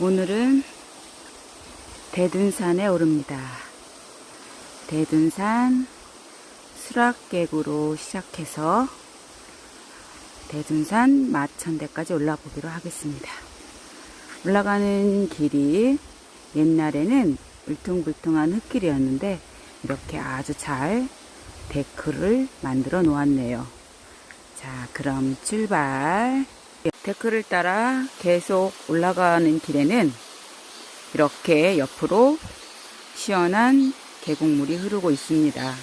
오늘은 대둔산에 오릅니다. 대둔산 수락계구로 시작해서 대둔산 마천대까지 올라보기로 하겠습니다. 올라가는 길이 옛날에는 울퉁불퉁한 흙길이었는데 이렇게 아주 잘 데크를 만들어 놓았네요. 자, 그럼 출발. 데크를 따라 계속 올라가는 길에는 이렇게 옆으로 시원한 계곡물이 흐르고 있습니다.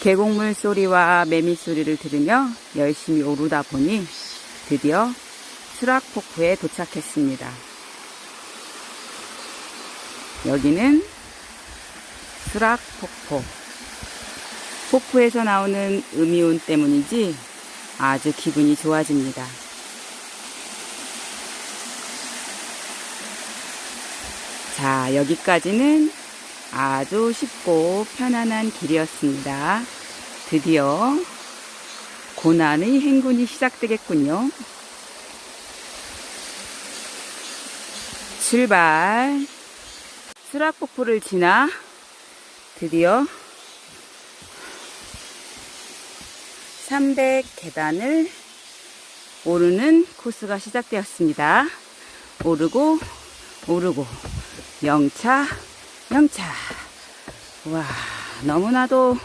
계곡물 소리와 매미 소리를 들으며 열심히 오르다 보니 드디어 수락폭포에 도착했습니다. 여기는 수락폭포. 폭포에서 나오는 음이온 때문인지 아주 기분이 좋아집니다. 자, 여기까지는 아주 쉽고 편안한 길이었습니다. 드디어 고난의 행군이 시작되겠군요. 출발. 수락폭포를 지나 드디어 300 계단을 오르는 코스가 시작되었습니다. 오르고, 오르고, 영차, 영차. 와, 너무나도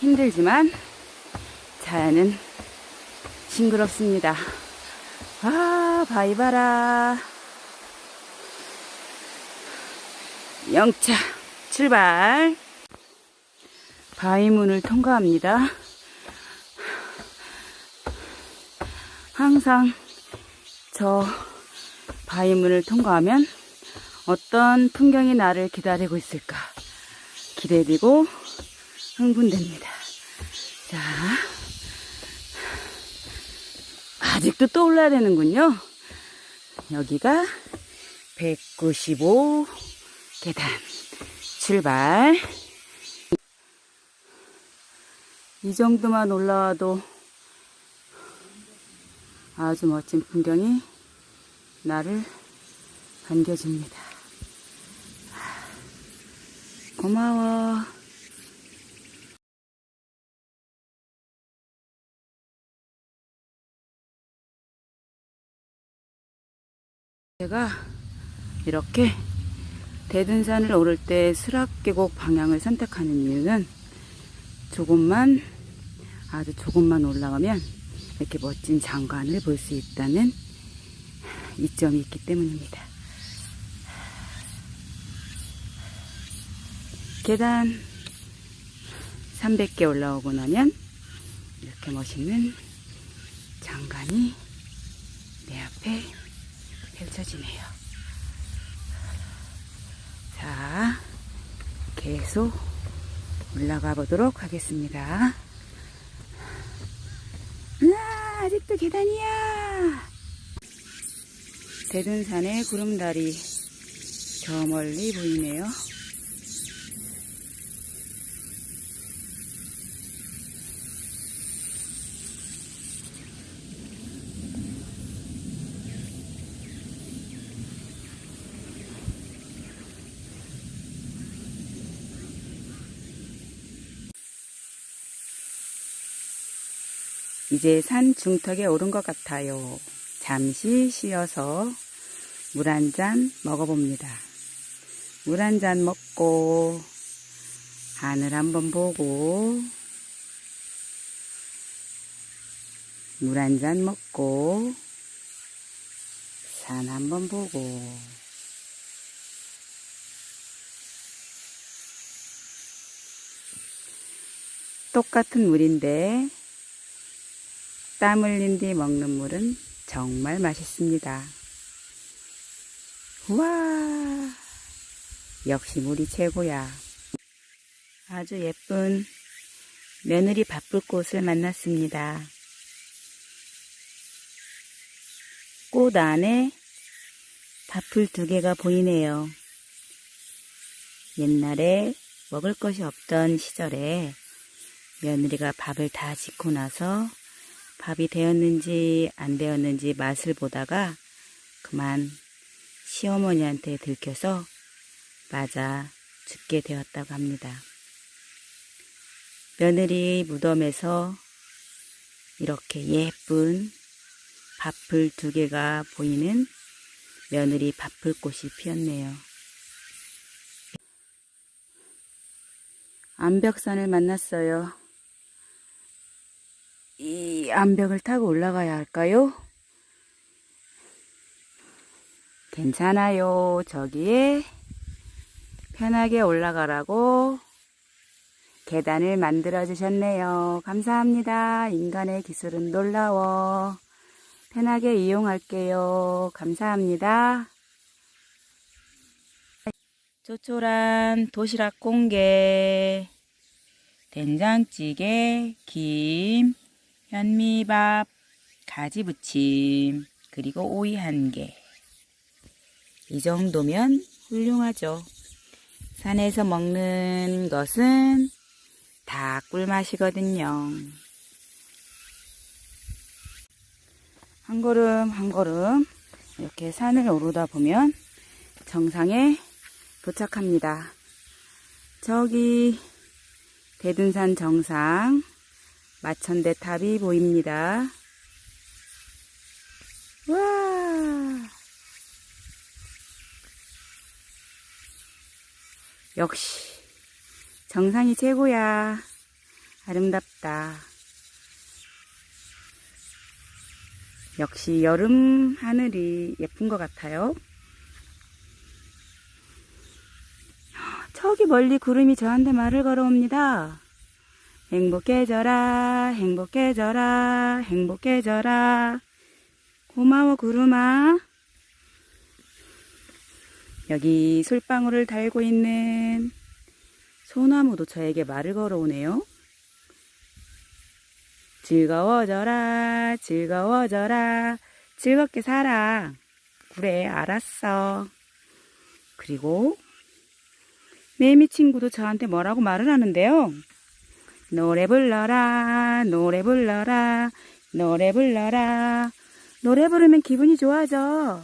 힘들지만 자연은 싱그럽습니다. 아, 바이바라. 영차, 출발. 바위문을 통과합니다. 항상 저 바위문을 통과하면 어떤 풍경이 나를 기다리고 있을까 기대되고 흥분됩니다. 자, 아직도 또 올라야 되는군요. 여기가 195 계단 출발. 이 정도만 올라와도 아주 멋진 풍경이 나를 반겨줍니다. 고마워. 제가 이렇게 대둔산을 오를 때 수락계곡 방향을 선택하는 이유는 조금만 아주 조금만 올라가면 이렇게 멋진 장관을 볼 수 있다는 이점이 있기 때문입니다. 계단 300개 올라오고 나면 이렇게 멋있는 장관이 내 앞에 펼쳐지네요. 자, 계속 올라가 보도록 하겠습니다. 아직도 계단이야. 대둔산의 구름다리 저 멀리 보이네요. 이제 산 중턱에 오른 것 같아요. 잠시 쉬어서 물 한 잔 먹어봅니다. 물 한 잔 먹고 하늘 한번 보고 물 한 잔 먹고 산 한번 보고 똑같은 물인데 땀 흘린 뒤 먹는 물은 정말 맛있습니다. 우와, 역시 물이 최고야. 아주 예쁜 며느리 바쁠 꽃을 만났습니다. 꽃 안에 밥풀 두 개가 보이네요. 옛날에 먹을 것이 없던 시절에 며느리가 밥을 다 짓고 나서 밥이 되었는지 안 되었는지 맛을 보다가 그만 시어머니한테 들켜서 맞아 죽게 되었다고 합니다. 며느리 무덤에서 이렇게 예쁜 밥풀 두 개가 보이는 며느리 밥풀꽃이 피었네요. 암벽산을 만났어요. 이 암벽을 타고 올라가야 할까요? 괜찮아요. 저기에 편하게 올라가라고 계단을 만들어 주셨네요. 감사합니다. 인간의 기술은 놀라워. 편하게 이용할게요. 감사합니다. 조촐한 도시락 공개, 된장찌개, 김, 현미밥, 가지부침, 그리고 오이 한 개. 이 정도면 훌륭하죠. 산에서 먹는 것은 다 꿀맛이거든요. 한 걸음 한 걸음 이렇게 산을 오르다 보면 정상에 도착합니다. 저기 대둔산 정상 마천대 탑이 보입니다. 와! 역시 정상이 최고야. 아름답다. 역시 여름 하늘이 예쁜 것 같아요. 저기 멀리 구름이 저한테 말을 걸어옵니다. 행복해져라, 행복해져라, 행복해져라. 고마워, 구름아. 여기 솔방울을 달고 있는 소나무도 저에게 말을 걸어오네요. 즐거워져라, 즐거워져라, 즐겁게 살아. 그래, 알았어. 그리고 매미 친구도 저한테 뭐라고 말을 하는데요. 노래 불러라, 노래 불러라, 노래 불러라. 노래 부르면 기분이 좋아져.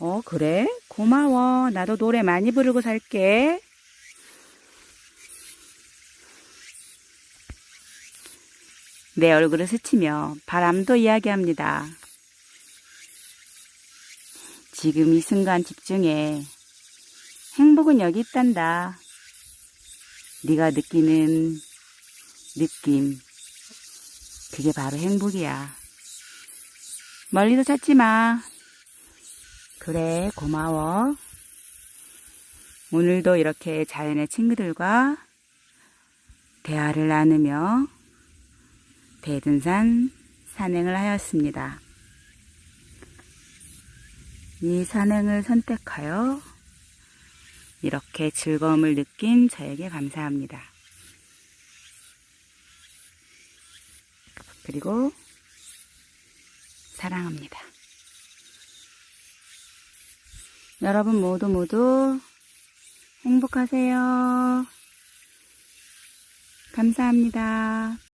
어, 그래? 고마워. 나도 노래 많이 부르고 살게. 내 얼굴을 스치며 바람도 이야기합니다. 지금 이 순간 집중해. 행복은 여기 있단다. 네가 느끼는 느낌. 그게 바로 행복이야. 멀리도 찾지 마. 그래, 고마워. 오늘도 이렇게 자연의 친구들과 대화를 나누며 대둔산 산행을 하였습니다. 이 산행을 선택하여 이렇게 즐거움을 느낀 저에게 감사합니다. 그리고 사랑합니다. 여러분 모두 모두 행복하세요. 감사합니다.